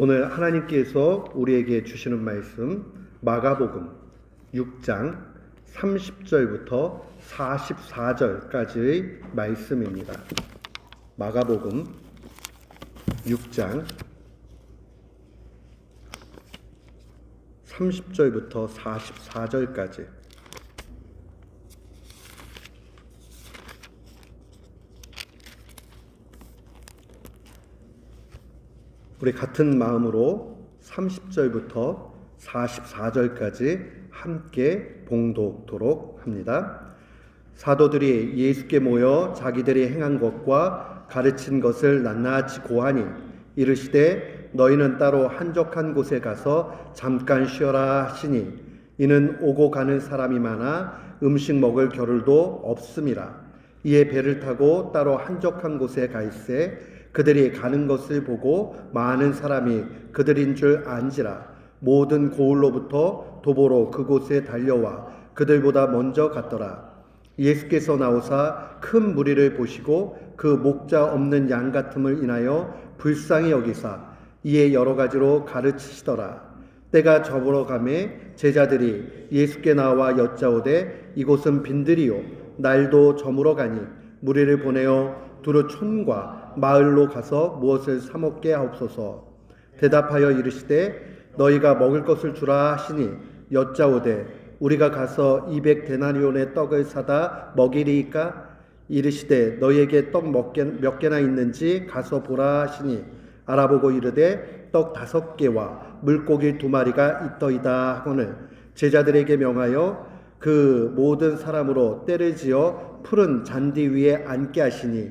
오늘 하나님께서 우리에게 주시는 말씀 마가복음 6장 30절부터 44절까지의 말씀입니다. 마가복음 6장 30절부터 44절까지 우리 같은 마음으로 30절부터 44절까지 함께 봉독토록 합니다. 사도들이 예수께 모여 자기들이 행한 것과 가르친 것을 낱낱이 고하니 이르시되 너희는 따로 한적한 곳에 가서 잠깐 쉬어라 하시니 이는 오고 가는 사람이 많아 음식 먹을 겨를도 없음이라 이에 배를 타고 따로 한적한 곳에 가 있에 그들이 가는 것을 보고 많은 사람이 그들인 줄 안지라. 모든 고을로부터 도보로 그곳에 달려와 그들보다 먼저 갔더라. 예수께서 나오사 큰 무리를 보시고 그 목자 없는 양 같음을 인하여 불쌍히 여기사. 이에 여러 가지로 가르치시더라. 때가 저물어 가매 제자들이 예수께 나와 여짜오되 이곳은 빈들이요. 날도 저물어 가니 무리를 보내어 두루 촌과 마을로 가서 무엇을 사 먹게 하옵소서. 대답하여 이르시되 너희가 먹을 것을 주라 하시니 여짜오되 우리가 가서 이백 데나리온의 떡을 사다 먹이리이까? 이르시되 너희에게 떡 몇 개나 있는지 가서 보라 하시니 알아보고 이르되 떡 다섯 개와 물고기 두 마리가 있더이다 하거늘. 제자들에게 명하여 그 모든 사람으로 때를 지어 푸른 잔디 위에 앉게 하시니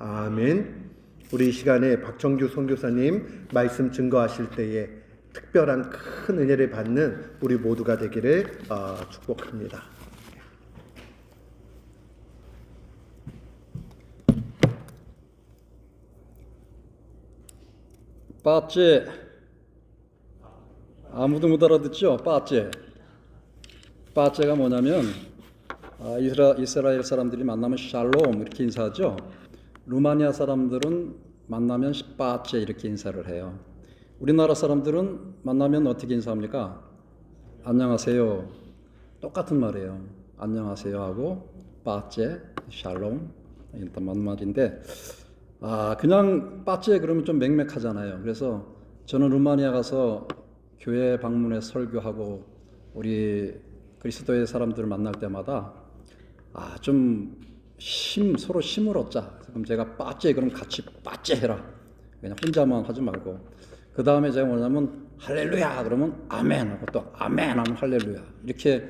아멘. 우리 이 시간에 박정규 선교사님 말씀 증거하실 때에 특별한 큰 은혜를 받는 우리 모두가 되기를 어, 축복합니다. 빠째 아무도 못 알아듣죠? 빠째 빠째가 뭐냐면 아, 이스라, 이스라엘 사람들이 만나면 샬롬 이렇게 인사하죠. 루마니아 사람들은 만나면 빠째 이렇게 인사를 해요. 우리나라 사람들은 만나면 어떻게 인사합니까? 안녕하세요. 똑같은 말이에요. 안녕하세요 하고 빠째 샬롬 일단 맞는 말인데 아 그냥 빠째 그러면 좀 맹맥하잖아요. 그래서 저는 루마니아 가서 교회 방문해 설교하고 우리 그리스도의 사람들을 만날 때마다 아좀힘 서로 힘을 얻자. 그럼 제가 빠째 그럼 같이 빠째 해라. 그냥 혼자만 하지 말고 그 다음에 제가 뭐냐면 할렐루야 그러면 아멘 하고 또 아멘 하면 할렐루야 이렇게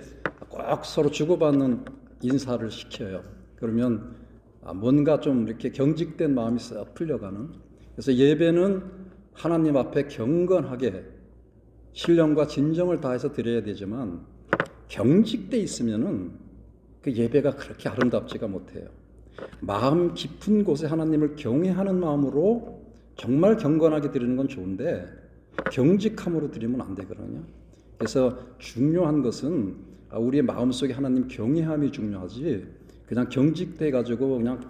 꼭 서로 주고받는 인사를 시켜요. 그러면 아, 뭔가 좀 이렇게 경직된 마음이 싹 풀려가는. 그래서 예배는 하나님 앞에 경건하게 신령과 진정을 다해서 드려야 되지만 경직돼 있으면은 그 예배가 그렇게 아름답지가 못해요. 마음 깊은 곳에 하나님을 경외하는 마음으로 정말 경건하게 드리는 건 좋은데 경직함으로 드리면 안 되거든요. 그래서 중요한 것은 아, 우리의 마음속에 하나님 경외함이 중요하지 그냥 경직돼 가지고 그냥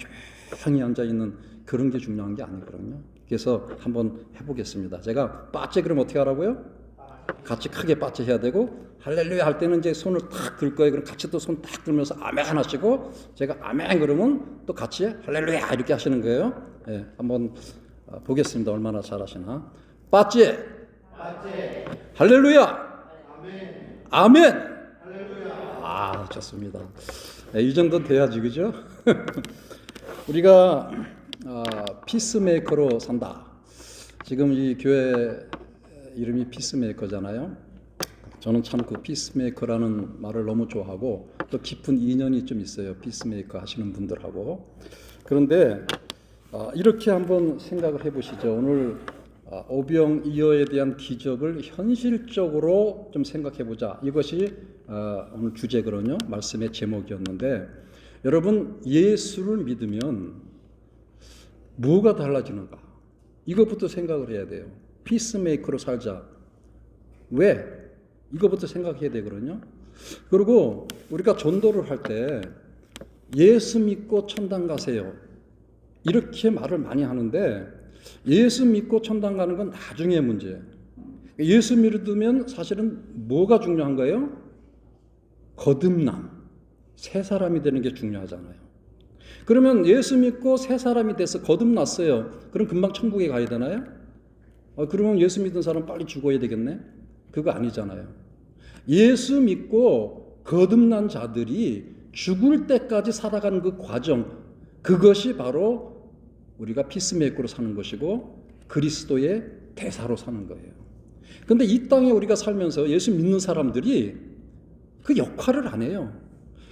조용히 앉아 있는 그런 게 중요한 게 아니거든요. 그래서 한번 해보겠습니다. 제가 빠째 그럼 어떻게 하라고요? 같이 크게 빠째 해야 되고 할렐루야 할 때는 이제 손을 탁 들 거예요. 그럼 같이 또 손 탁 들면서 아멘 하시고 제가 아멘 그러면 또 같이 할렐루야 이렇게 하시는 거예요. 예, 한번 어, 보겠습니다. 얼마나 잘하시나. 빠째. 할렐루야. 아멘. 아 좋습니다. 예, 이 정도 돼야지 그죠? 우리가 아, 피스메이커로 산다. 지금 이 교회 이름이 피스메이커잖아요. 저는 참 그 피스메이커라는 말을 너무 좋아하고 또 깊은 인연이 좀 있어요. 피스메이커 하시는 분들하고. 그런데 아, 이렇게 한번 생각을 해보시죠. 오늘 아, 오병 이어에 대한 기적을 현실적으로 좀 생각해 보자. 이것이 아, 오늘 주제거든요. 말씀의 제목이었는데 여러분 예수를 믿으면 뭐가 달라지는가? 이것부터 생각을 해야 돼요. 피스메이커로 살자. 왜? 이것부터 생각해야 되거든요. 그리고 우리가 전도를 할 때 예수 믿고 천당 가세요. 이렇게 말을 많이 하는데 예수 믿고 천당 가는 건 나중에 문제. 예수 믿으면 사실은 뭐가 중요한 거예요? 거듭남. 새 사람이 되는 게 중요하잖아요. 그러면 예수 믿고 새 사람이 돼서 거듭났어요. 그럼 금방 천국에 가야 되나요? 어, 그러면 예수 믿은 사람 빨리 죽어야 되겠네? 그거 아니잖아요. 예수 믿고 거듭난 자들이 죽을 때까지 살아가는 그 과정, 그것이 바로 우리가 피스메이커로 사는 것이고 그리스도의 대사로 사는 거예요. 근데 이 땅에 우리가 살면서 예수 믿는 사람들이 그 역할을 안 해요.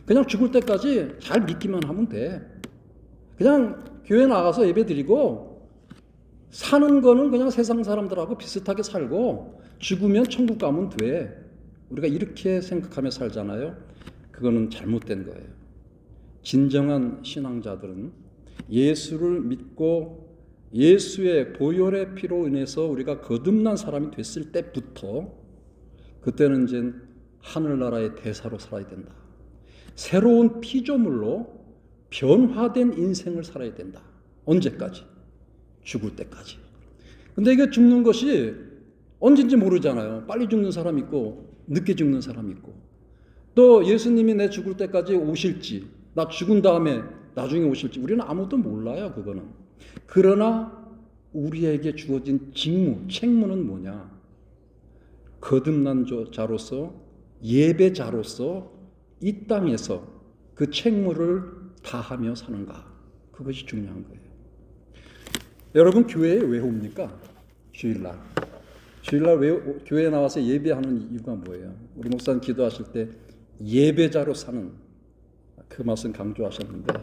그냥 죽을 때까지 잘 믿기만 하면 돼. 그냥 교회 나가서 예배 드리고 사는 거는 그냥 세상 사람들하고 비슷하게 살고 죽으면 천국 가면 돼. 우리가 이렇게 생각하며 살잖아요. 그거는 잘못된 거예요. 진정한 신앙자들은 예수를 믿고 예수의 보혈의 피로 인해서 우리가 거듭난 사람이 됐을 때부터 그때는 이제 하늘나라의 대사로 살아야 된다. 새로운 피조물로 변화된 인생을 살아야 된다. 언제까지? 죽을 때까지. 근데 이게 죽는 것이 언젠지 모르잖아요. 빨리 죽는 사람 있고 늦게 죽는 사람 있고 또 예수님이 내 죽을 때까지 오실지 나 죽은 다음에 나중에 오실지 우리는 아무도 몰라요. 그거는. 그러나 우리에게 주어진 직무, 책무는 뭐냐? 거듭난 자로서 예배자로서 이 땅에서 그 책무를 다하며 사는가? 그것이 중요한 거예요. 여러분 교회에 왜 옵니까? 주일날. 주일날 왜 교회에 나와서 예배하는 이유가 뭐예요? 우리 목사님 기도하실 때 예배자로 사는 그 말씀 강조하셨는데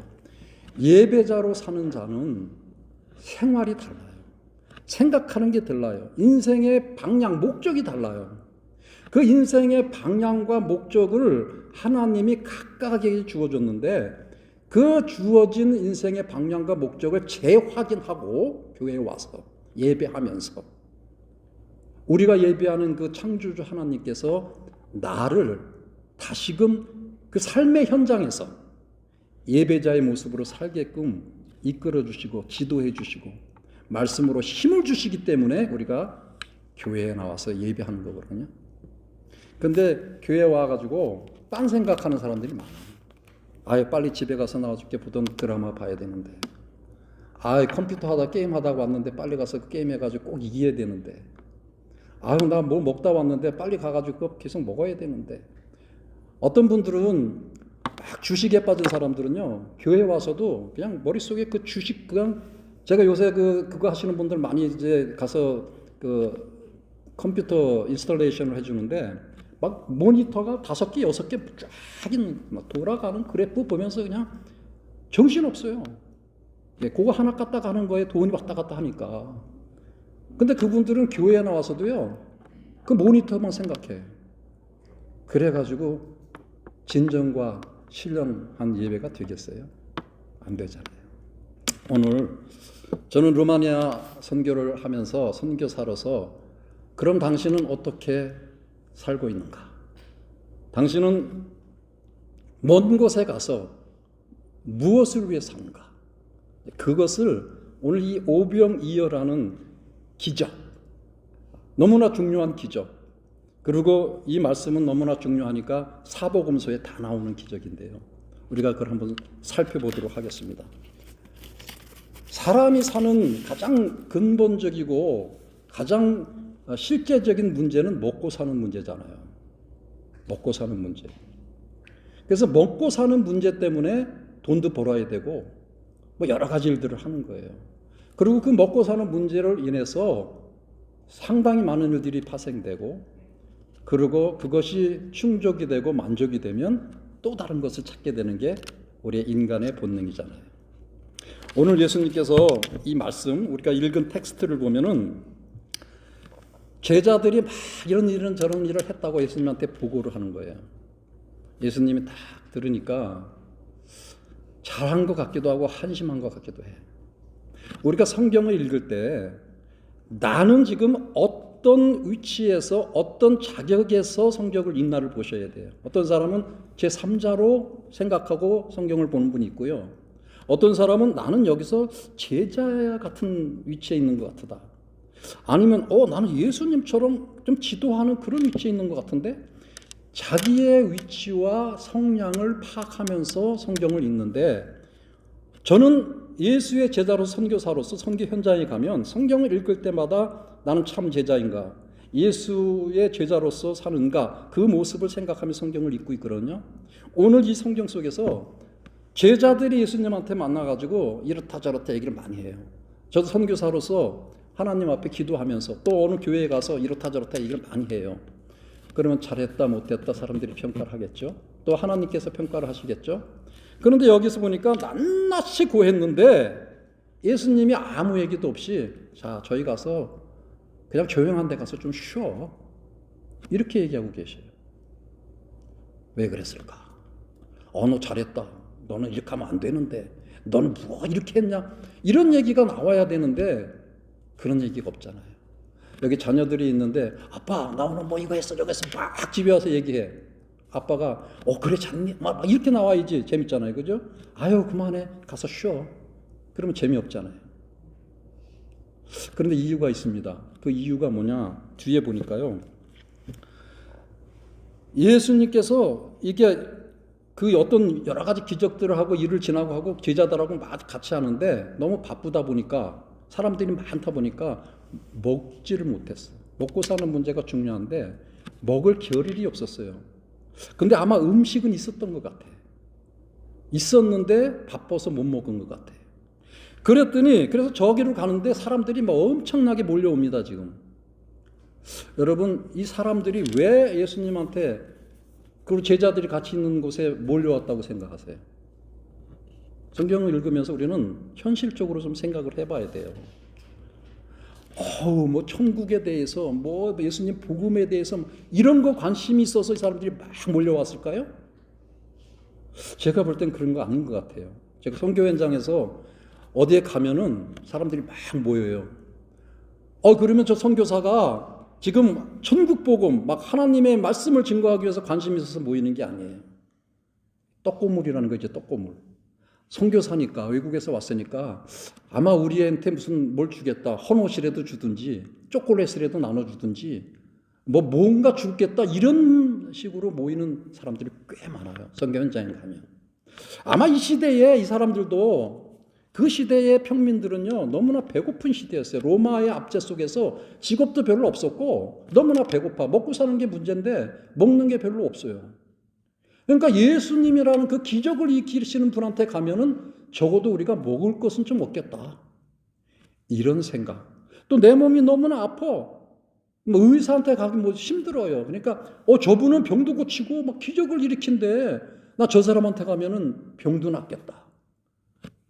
예배자로 사는 자는 생활이 달라요. 생각하는 게 달라요. 인생의 방향, 목적이 달라요. 그 인생의 방향과 목적을 하나님이 각각에게 주어줬는데 그 주어진 인생의 방향과 목적을 재확인하고 교회에 와서 예배하면서 우리가 예배하는 그 창조주 하나님께서 나를 다시금 그 삶의 현장에서 예배자의 모습으로 살게끔 이끌어 주시고 지도해 주시고 말씀으로 힘을 주시기 때문에 우리가 교회에 나와서 예배하는 거거든요. 근데 교회 와가지고 딴 생각하는 사람들이 많아. 아예 빨리 집에 가서 나와 줄게 보던 드라마 봐야 되는데. 아예 컴퓨터 하다 게임 하다 왔는데 빨리 가서 그 게임 해가지고 꼭 이겨야 되는데. 아유 나 뭐 먹다 왔는데 빨리 가가지고 계속 먹어야 되는데. 어떤 분들은 막 주식에 빠진 사람들은요 교회 와서도 그냥 머릿속에 그 주식 그냥 제가 요새 그 그거 하시는 분들 많이 이제 가서 그 컴퓨터 인스톨레이션을 해주는데 막 모니터가 다섯 개 여섯 개 쫙 돌아가는 그래프 보면서 그냥 정신 없어요. 예, 그거 하나 갖다 가는 거에 돈이 왔다 갔다 하니까. 근데 그분들은 교회에 나와서도요 그 모니터만 생각해. 그래가지고 진정과 신령한 예배가 되겠어요? 안 되잖아요. 오늘 저는 루마니아 선교를 하면서 선교사로서 그럼 당신은 어떻게 살고 있는가? 당신은 먼 곳에 가서 무엇을 위해 사는가? 그것을 오늘 이 오병이어라는 기적, 너무나 중요한 기적, 그리고 이 말씀은 너무나 중요하니까 사복음서에 다 나오는 기적인데요. 우리가 그걸 한번 살펴보도록 하겠습니다. 사람이 사는 가장 근본적이고 가장 실제적인 문제는 먹고 사는 문제잖아요. 먹고 사는 문제. 그래서 먹고 사는 문제 때문에 돈도 벌어야 되고 뭐 여러 가지 일들을 하는 거예요. 그리고 그 먹고 사는 문제를 인해서 상당히 많은 일들이 파생되고 그리고 그것이 충족이 되고 만족이 되면 또 다른 것을 찾게 되는 게 우리의 인간의 본능이잖아요. 오늘 예수님께서 이 말씀 우리가 읽은 텍스트를 보면은 제자들이 막 이런 일은 저런 일을 했다고 예수님한테 보고를 하는 거예요. 예수님이 딱 들으니까 잘한 것 같기도 하고 한심한 것 같기도 해. 우리가 성경을 읽을 때 나는 지금 어떤 위치에서 어떤 자격에서 성경을 읽나를 보셔야 돼요. 어떤 사람은 제 3자로 생각하고 성경을 보는 분이 있고요. 어떤 사람은 나는 여기서 제자 같은 위치에 있는 것 같다. 아니면 어 나는 예수님처럼 좀 지도하는 그런 위치에 있는 것 같은데 자기의 위치와 성향을 파악하면서 성경을 읽는데 저는 예수의 제자로 선교사로서 선교 현장에 가면 성경을 읽을 때마다 나는 참 제자인가 예수의 제자로서 사는가 그 모습을 생각하며 성경을 읽고 있거든요. 오늘 이 성경 속에서 제자들이 예수님한테 만나가지고 이렇다 저렇다 얘기를 많이 해요. 저도 선교사로서 하나님 앞에 기도하면서 또 어느 교회에 가서 이렇다 저렇다 얘기를 많이 해요. 그러면 잘했다 못했다 사람들이 평가를 하겠죠. 또 하나님께서 평가를 하시겠죠. 그런데 여기서 보니까 낱낱이 고했는데 예수님이 아무 얘기도 없이 자 저희 가서 그냥 조용한 데 가서 좀 쉬어 이렇게 얘기하고 계셔요. 왜 그랬을까? 어너 잘했다. 너는 이렇게 하면 안 되는데 너는 뭐 이렇게 했냐? 이런 얘기가 나와야 되는데 그런 얘기가 없잖아요. 여기 자녀들이 있는데 아빠 나 오늘 뭐 이거 했어 저거 했어 막 집에 와서 얘기해. 아빠가 어 그래 잘니 막, 막 이렇게 나와야지 재밌잖아요, 그죠? 아유 그만해 가서 쉬어. 그러면 재미없잖아요. 그런데 이유가 있습니다. 그 이유가 뭐냐? 뒤에 보니까요. 예수님께서 이게 그 어떤 여러 가지 기적들을 하고 일을 지나고 하고 제자들하고 막 같이 하는데 너무 바쁘다 보니까 사람들이 많다 보니까 먹지를 못했어. 먹고 사는 문제가 중요한데 먹을 겨를이 없었어요. 근데 아마 음식은 있었던 것 같아. 있었는데 바빠서 못 먹은 것 같아. 그랬더니 그래서 저기로 가는데 사람들이 막 엄청나게 몰려옵니다 지금. 여러분 이 사람들이 왜 예수님한테 그리고 제자들이 같이 있는 곳에 몰려왔다고 생각하세요? 성경을 읽으면서 우리는 현실적으로 좀 생각을 해봐야 돼요. 어우, 뭐 천국에 대해서, 뭐 예수님 복음에 대해서 이런 거 관심이 있어서 이 사람들이 막 몰려왔을까요? 제가 볼 땐 그런 거 아닌 것 같아요. 제가 선교 현장에서 어디에 가면은 사람들이 막 모여요. 어 그러면 저 선교사가 지금 천국 복음 막 하나님의 말씀을 증거하기 위해서 관심이 있어서 모이는 게 아니에요. 떡고물이라는 거 이제 떡고물. 선교사니까 외국에서 왔으니까 아마 우리한테 무슨 뭘 주겠다 헌옷이라도 주든지 초콜릿이라도 나눠주든지 뭐 뭔가 주겠다 이런 식으로 모이는 사람들이 꽤 많아요 선교 현장에 가면. 아마 이 시대에 이 사람들도 그 시대의 평민들은요 너무나 배고픈 시대였어요. 로마의 압제 속에서 직업도 별로 없었고 너무나 배고파. 먹고 사는 게 문제인데 먹는 게 별로 없어요 그러니까 예수님이라는 그 기적을 일으키시는 분한테 가면은 적어도 우리가 먹을 것은 좀 먹겠다. 이런 생각. 또 내 몸이 너무나 아파. 뭐 의사한테 가기 뭐 힘들어요. 그러니까 어 저분은 병도 고치고 막 기적을 일으킨데 나 저 사람한테 가면은 병도 낫겠다.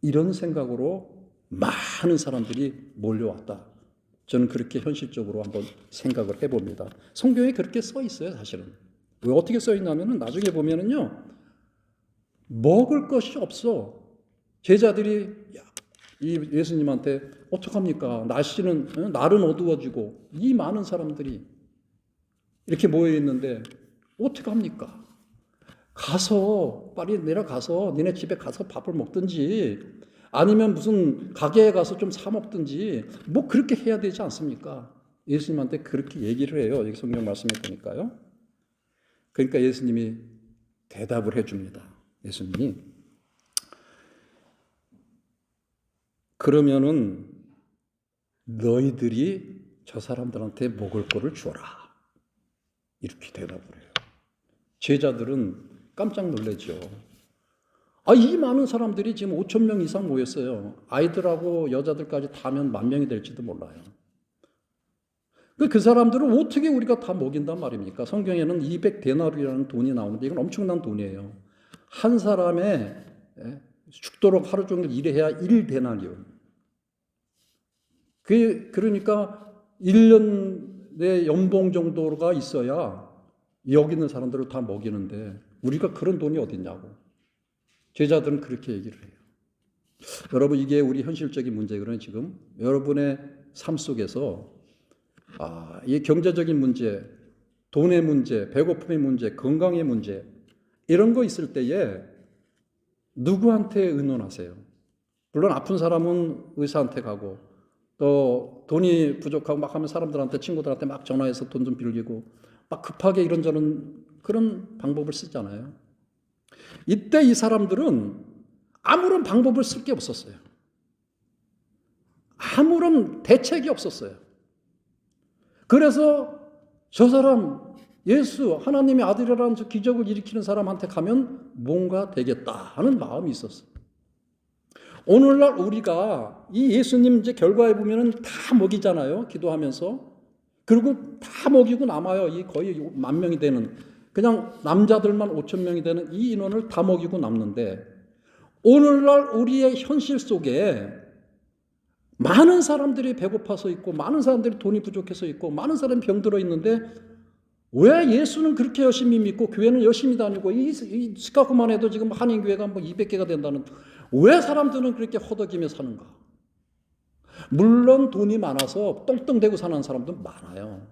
이런 생각으로 많은 사람들이 몰려왔다. 저는 그렇게 현실적으로 한번 생각을 해봅니다. 성경에 그렇게 써 있어요, 사실은. 왜 어떻게 써 있냐면은 나중에 보면은요 먹을 것이 없어. 제자들이 이 예수님한테 어떡합니까? 날씨는 날은 어두워지고 이 많은 사람들이 이렇게 모여 있는데 어떡합니까? 가서 빨리 내려가서 니네 집에 가서 밥을 먹든지 아니면 무슨 가게에 가서 좀 사 먹든지 뭐 그렇게 해야 되지 않습니까? 예수님한테 그렇게 얘기를 해요. 여기 성경 말씀에 보니까요 그러니까 예수님이 대답을 해줍니다. 예수님이 그러면은 너희들이 저 사람들한테 먹을 거를 주어라. 이렇게 대답을 해요. 제자들은 깜짝 놀래죠. 아, 이 많은 사람들이 지금 5천 명 이상 모였어요. 아이들하고 여자들까지 다 하면 만 명이 될지도 몰라요. 그 사람들을 어떻게 우리가 다 먹인단 말입니까? 성경에는 200데나리라는 돈이 나오는데 이건 엄청난 돈이에요. 한 사람의 예, 죽도록 하루 종일 일해야 1데나리온. 그 그러니까 1년 내 연봉 정도가 있어야 여기 있는 사람들을 다 먹이는데 우리가 그런 돈이 어딨냐고. 제자들은 그렇게 얘기를 해요. 여러분 이게 우리 현실적인 문제거든요. 지금 여러분의 삶 속에서 아, 이 경제적인 문제, 돈의 문제, 배고픔의 문제, 건강의 문제 이런 거 있을 때에 누구한테 의논하세요? 물론 아픈 사람은 의사한테 가고 또 돈이 부족하고 막 하면 사람들한테 친구들한테 막 전화해서 돈 좀 빌리고 막 급하게 이런저런 그런 방법을 쓰잖아요. 이때 이 사람들은 아무런 방법을 쓸 게 없었어요. 아무런 대책이 없었어요. 그래서 저 사람 예수 하나님의 아들이라는 저 기적을 일으키는 사람한테 가면 뭔가 되겠다 하는 마음이 있었어요. 오늘날 우리가 이 예수님 이제 결과에 보면은 다 먹이잖아요. 기도하면서. 그리고 다 먹이고 남아요. 이 거의 만 명이 되는 그냥 남자들만 5천 명이 되는 이 인원을 다 먹이고 남는데 오늘날 우리의 현실 속에 많은 사람들이 배고파서 있고 많은 사람들이 돈이 부족해서 있고 많은 사람이 병들어 있는데 왜 예수는 그렇게 열심히 믿고 교회는 열심히 다니고 이, 이 시카고만 해도 지금 한인교회가 뭐 200개가 된다는 왜 사람들은 그렇게 허덕이며 사는가? 물론 돈이 많아서 똥똥대고 사는 사람도 많아요.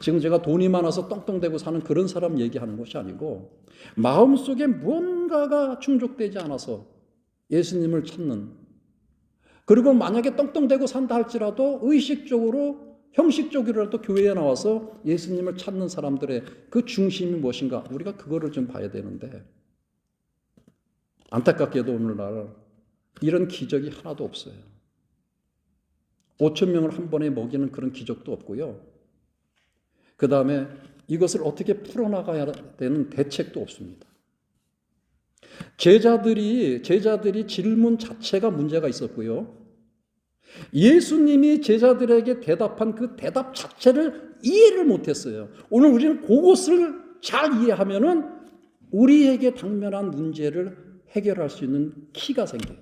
지금 제가 돈이 많아서 똥똥대고 사는 그런 사람 얘기하는 것이 아니고 마음속에 무언가가 충족되지 않아서 예수님을 찾는 그리고 만약에 똥똥대고 산다 할지라도 의식적으로 형식적으로라도 교회에 나와서 예수님을 찾는 사람들의 그 중심이 무엇인가 우리가 그거를 좀 봐야 되는데 안타깝게도 오늘날 이런 기적이 하나도 없어요. 5천 명을 한 번에 먹이는 그런 기적도 없고요. 그 다음에 이것을 어떻게 풀어나가야 되는 대책도 없습니다. 제자들이 제자들이 질문 자체가 문제가 있었고요. 예수님이 제자들에게 대답한 그 대답 자체를 이해를 못했어요. 오늘 우리는 그것을 잘 이해하면은 우리에게 당면한 문제를 해결할 수 있는 키가 생겨요.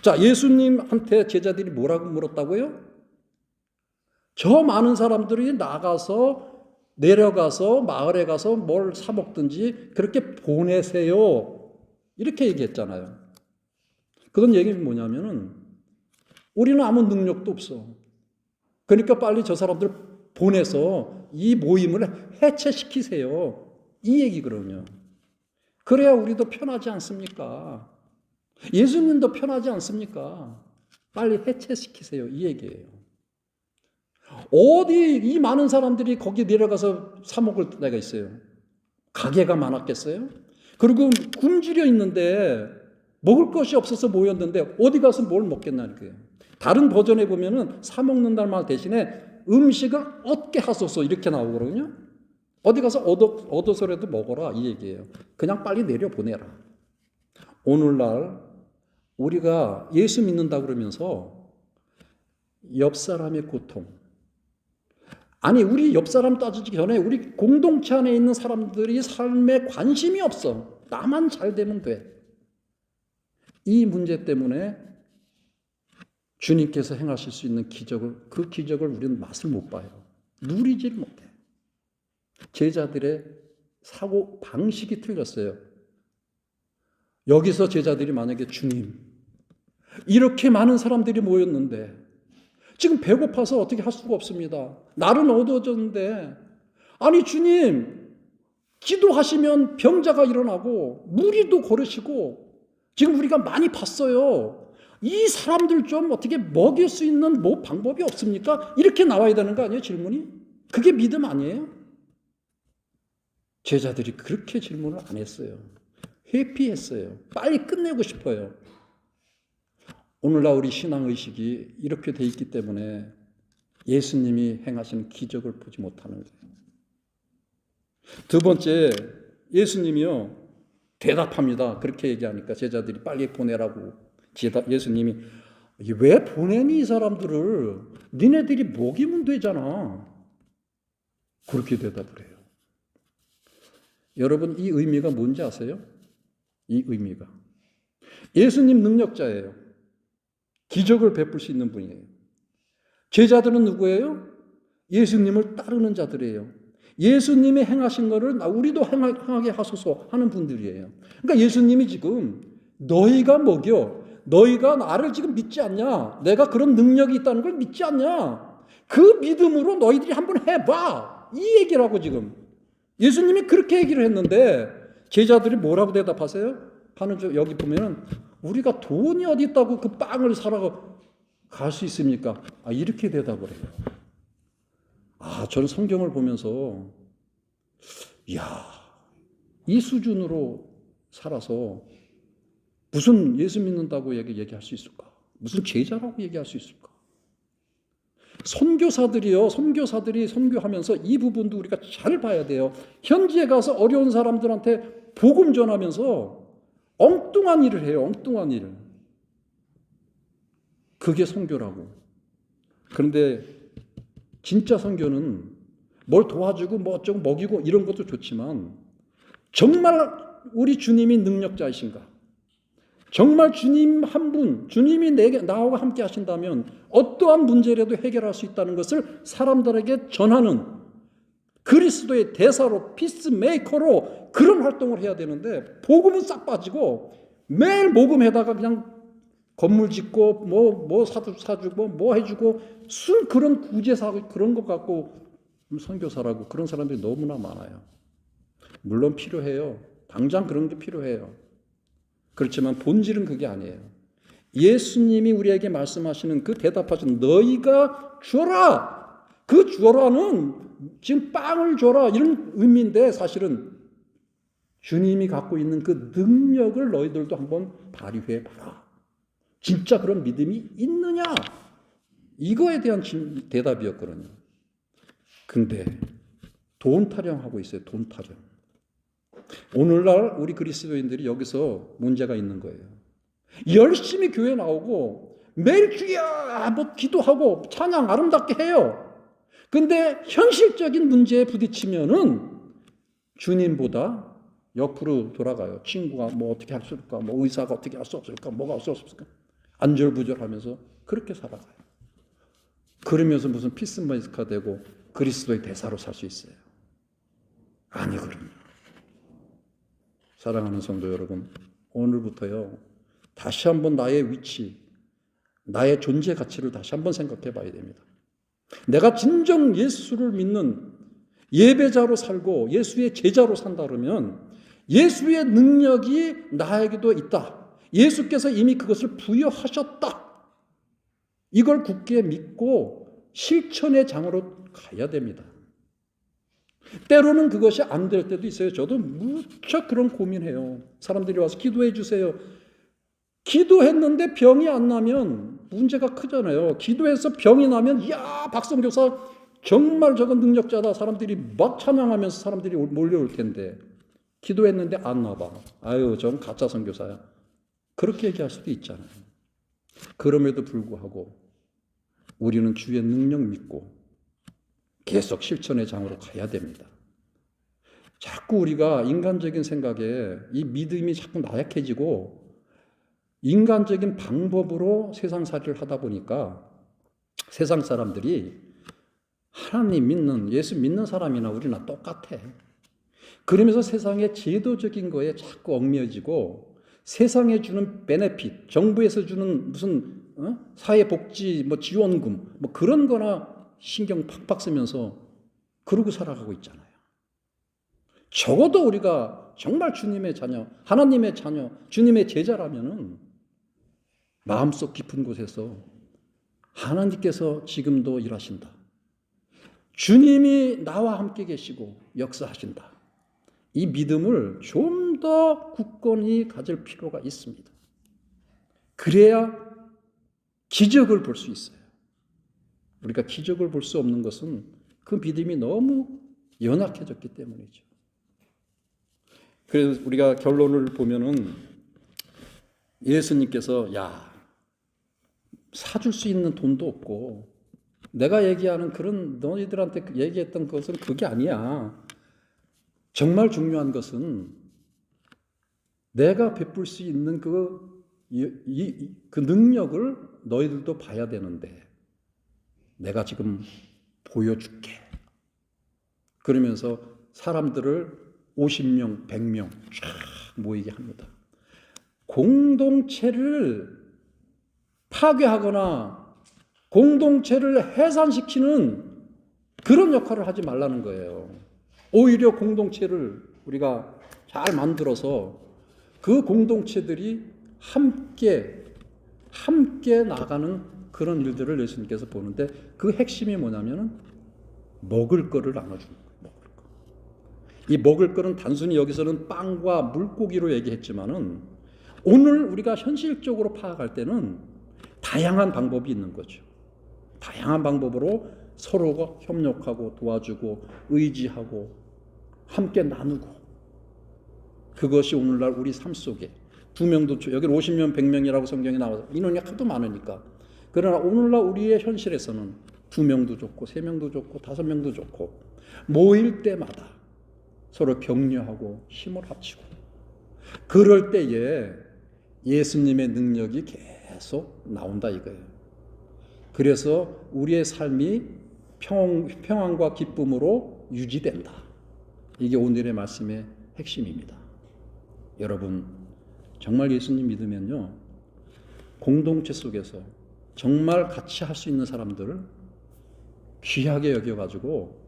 자, 예수님한테 제자들이 뭐라고 물었다고요? 저 많은 사람들이 나가서 내려가서 마을에 가서 뭘 사 먹든지 그렇게 보내세요. 이렇게 얘기했잖아요. 그건 얘기는 뭐냐면은 우리는 아무 능력도 없어. 그러니까 빨리 저 사람들 보내서 이 모임을 해체시키세요. 이 얘기거든요. 그래야 우리도 편하지 않습니까? 예수님도 편하지 않습니까? 빨리 해체시키세요. 이 얘기예요. 어디 이 많은 사람들이 거기 내려가서 사 먹을 때가 있어요. 가게가 많았겠어요? 그리고 굶주려 있는데 먹을 것이 없어서 모였는데 어디 가서 뭘 먹겠냐는 거예요. 다른 버전에 보면은 사 먹는다는 말 대신에 음식을 얻게 하소서 이렇게 나오거든요. 어디 가서 얻어, 얻어서라도 먹어라 이 얘기예요. 그냥 빨리 내려 보내라. 오늘날 우리가 예수 믿는다 그러면서 옆 사람의 고통, 아니 우리 옆 사람 따지기 전에 우리 공동체 안에 있는 사람들이 삶에 관심이 없어. 나만 잘 되면 돼. 이 문제 때문에 주님께서 행하실 수 있는 기적을 그 기적을 우리는 맛을 못 봐요. 누리지를 못해. 제자들의 사고 방식이 틀렸어요. 여기서 제자들이 만약에 주님 이렇게 많은 사람들이 모였는데 지금 배고파서 어떻게 할 수가 없습니다. 날은 어두워졌는데 아니 주님 기도하시면 병자가 일어나고 무리도 걸으시고 지금 우리가 많이 봤어요. 이 사람들 좀 어떻게 먹일 수 있는 뭐 방법이 없습니까? 이렇게 나와야 되는 거 아니에요, 질문이? 그게 믿음 아니에요? 제자들이 그렇게 질문을 안 했어요. 회피했어요. 빨리 끝내고 싶어요. 오늘날 우리 신앙의식이 이렇게 돼 있기 때문에 예수님이 행하시는 기적을 보지 못하는 거예요. 두 번째, 예수님이요, 대답합니다. 그렇게 얘기하니까 제자들이 빨리 보내라고. 예수님이, 왜 보내니 이 사람들을? 니네들이 먹이면 되잖아. 그렇게 대답을 해요. 여러분, 이 의미가 뭔지 아세요? 이 의미가. 예수님 능력자예요. 기적을 베풀 수 있는 분이에요. 제자들은 누구예요? 예수님을 따르는 자들이에요. 예수님이 행하신 나- 우리도 행하- 행하게 하소서 하는 분들이에요. 그러니까 예수님이 지금 너희가 먹여, 너희가 나를 지금 믿지 않냐? 내가 그런 능력이 있다는 걸 믿지 않냐? 그 믿음으로 너희들이 한번 해봐. 이 얘기라고 지금. 예수님이 그렇게 얘기를 했는데 제자들이 뭐라고 대답하세요? 하는 저 여기 보면은 우리가 돈이 어디 있다고 그 빵을 사러 갈 수 있습니까? 아 이렇게 대답을 해요. 아 저는 성경을 보면서 야, 이 수준으로 살아서 무슨 예수 믿는다고 얘기, 얘기할 수 있을까? 무슨 제자라고 얘기할 수 있을까? 선교사들이요, 선교사들이 선교하면서 이 부분도 우리가 잘 봐야 돼요. 현지에 가서 어려운 사람들한테 복음 전하면서 엉뚱한 일을 해요, 엉뚱한 일을. 그게 선교라고. 그런데 진짜 선교는 뭘 도와주고 뭐 어쩌고 먹이고 이런 것도 좋지만 정말 우리 주님이 능력자이신가? 정말 주님 한 분, 주님이 내게 나하고 함께 하신다면 어떠한 문제라도 해결할 수 있다는 것을 사람들에게 전하는 그리스도의 대사로 피스메이커로 그런 활동을 해야 되는데 복음은 싹 빠지고 매일 모금에다가 그냥 건물 짓고 뭐뭐 사주 사주고 뭐 해주고 순 그런 구제사 그런 것 갖고 선교사라고 그런 사람들이 너무나 많아요. 물론 필요해요. 당장 그런 게 필요해요. 그렇지만 본질은 그게 아니에요. 예수님이 우리에게 말씀하시는 그 대답하신 너희가 주어라. 그 주어라는 지금 빵을 줘라 이런 의미인데 사실은 주님이 갖고 있는 그 능력을 너희들도 한번 발휘해 봐라. 진짜 그런 믿음이 있느냐? 이거에 대한 진- 대답이었거든요. 근데 돈 타령하고 있어요. 돈 타령. 오늘날 우리 그리스도인들이 여기서 문제가 있는 거예요. 열심히 교회 나오고 매일 주야 뭐 기도하고 찬양 아름답게 해요. 근데 현실적인 문제에 부딪히면은 주님보다 옆으로 돌아가요. 친구가 뭐 어떻게 할 수 있을까? 뭐 의사가 어떻게 할 수 없을까? 뭐가 할 수 없을까? 안절부절하면서 그렇게 살아가요. 그러면서 무슨 피스메이커 되고 그리스도의 대사로 살 수 있어요. 아니거든요. 사랑하는 성도 여러분, 오늘부터요, 다시 한번 나의 위치, 나의 존재 가치를 다시 한번 생각해 봐야 됩니다. 내가 진정 예수를 믿는 예배자로 살고 예수의 제자로 산다 그러면 예수의 능력이 나에게도 있다. 예수께서 이미 그것을 부여하셨다. 이걸 굳게 믿고 실천의 장으로 가야 됩니다. 때로는 그것이 안 될 때도 있어요. 저도 무척 그런 고민해요. 사람들이 와서 기도해 주세요. 기도했는데 병이 안 나면 문제가 크잖아요. 기도해서 병이 나면 야 박성교사 정말 저건 능력자다. 사람들이 막 찬양하면서 사람들이 몰려올 텐데 기도했는데 안 나봐. 아유 전 가짜 선교사야. 그렇게 얘기할 수도 있잖아요. 그럼에도 불구하고 우리는 주의 능력 믿고 계속 실천의 장으로 가야 됩니다. 자꾸 우리가 인간적인 생각에 이 믿음이 자꾸 나약해지고 인간적인 방법으로 세상살이를 하다 보니까 세상 사람들이 하나님 믿는 예수 믿는 사람이나 우리나 똑같아. 그러면서 세상의 제도적인 거에 자꾸 얽매여지고 세상에 주는 베네핏, 정부에서 주는 무슨 어? 사회복지 뭐 지원금 뭐 그런 거나 신경 팍팍 쓰면서 그러고 살아가고 있잖아요. 적어도 우리가 정말 주님의 자녀, 하나님의 자녀, 주님의 제자라면은 마음속 깊은 곳에서 하나님께서 지금도 일하신다. 주님이 나와 함께 계시고 역사하신다. 이 믿음을 좀 더 굳건히 가질 필요가 있습니다. 그래야 기적을 볼 수 있어요. 우리가 기적을 볼 수 없는 것은 그 믿음이 너무 연약해졌기 때문이죠. 그래서 우리가 결론을 보면은 예수님께서 야 사줄 수 있는 돈도 없고 내가 얘기하는 그런 너희들한테 얘기했던 것은 그게 아니야. 정말 중요한 것은 내가 베풀 수 있는 그, 이, 이, 그 능력을 너희들도 봐야 되는데 내가 지금 보여줄게. 그러면서 사람들을 50명, 100명 쫙 모이게 합니다. 공동체를 파괴하거나 공동체를 해산시키는 그런 역할을 하지 말라는 거예요. 오히려 공동체를 우리가 잘 만들어서 그 공동체들이 함께 함께 나가는 그런 일들을 예수님께서 보는데 그 핵심이 뭐냐면은 먹을 거를 나눠주는 거예요. 먹을 거. 이 먹을 거는 단순히 여기서는 빵과 물고기로 얘기했지만은 오늘 우리가 현실적으로 파악할 때는 다양한 방법이 있는 거죠. 다양한 방법으로 서로가 협력하고 도와주고 의지하고 함께 나누고 그것이 오늘날 우리 삶 속에 두 명도 주- 여기 50명 100명이라고 성경에 나와서 인원이 하도 많으니까 그러나 오늘날 우리의 현실에서는 두 명도 좋고 세 명도 좋고 다섯 명도 좋고 모일 때마다 서로 격려하고 힘을 합치고 그럴 때에 예수님의 능력이 계속 나온다 이거예요. 그래서 우리의 삶이 평, 평안과 기쁨으로 유지된다. 이게 오늘의 말씀의 핵심입니다. 여러분, 정말 예수님 믿으면요, 공동체 속에서 정말 같이 할 수 있는 사람들을 귀하게 여겨가지고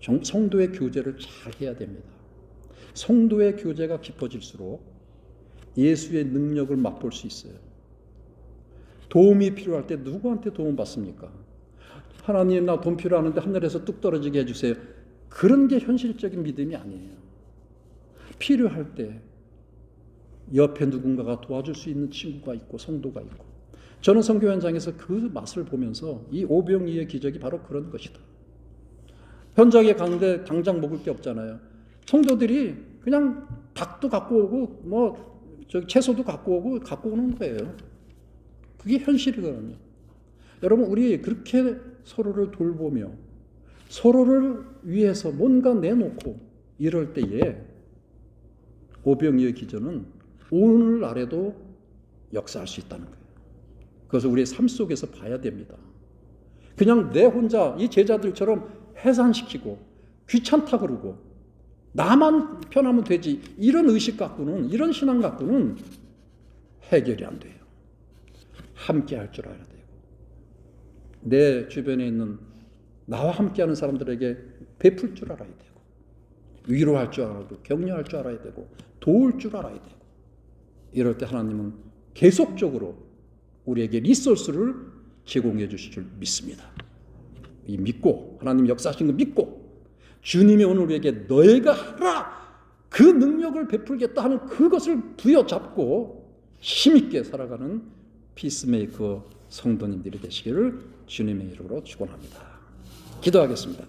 정- 성도의 교제를 잘 해야 됩니다. 성도의 교제가 깊어질수록 예수의 능력을 맛볼 수 있어요. 도움이 필요할 때 누구한테 도움 받습니까? 하나님 나 돈 필요하는데 하늘에서 뚝 떨어지게 해주세요. 그런 게 현실적인 믿음이 아니에요. 필요할 때 옆에 누군가가 도와줄 수 있는 친구가 있고 성도가 있고 저는 선교 현장에서 그 맛을 보면서 이 오병이의 기적이 바로 그런 것이다. 현장에 가는데 당장 먹을 게 없잖아요. 성도들이 그냥 닭도 갖고 오고 뭐저 채소도 갖고 오고 갖고 오는 거예요. 그게 현실이거든요. 여러분 우리 그렇게 서로를 돌보며 서로를 위해서 뭔가 내놓고 이럴 때에 오병이의 기전은 오늘날에도 역사할 수 있다는 거예요. 그래서 우리의 삶 속에서 봐야 됩니다. 그냥 내 혼자 이 제자들처럼 해산시키고 귀찮다 그러고 나만 편하면 되지 이런 의식 갖고는 이런 신앙 갖고는 해결이 안 돼요. 함께 할 줄 알아야 되고 내 주변에 있는 나와 함께하는 사람들에게 베풀 줄 알아야 되고 위로할 줄 알아야 되고 격려할 줄 알아야 되고 도울 줄 알아야 되고 이럴 때 하나님은 계속적으로 우리에게 리소스를 제공해 주실 줄 믿습니다. 이 믿고 하나님 역사하신 거 믿고 주님이 오늘 우리에게 너희가 하라 그 능력을 베풀겠다 하는 그것을 부여잡고 힘있게 살아가는 피스메이커 성도님들이 되시기를 주님의 이름으로 축원합니다. 기도하겠습니다.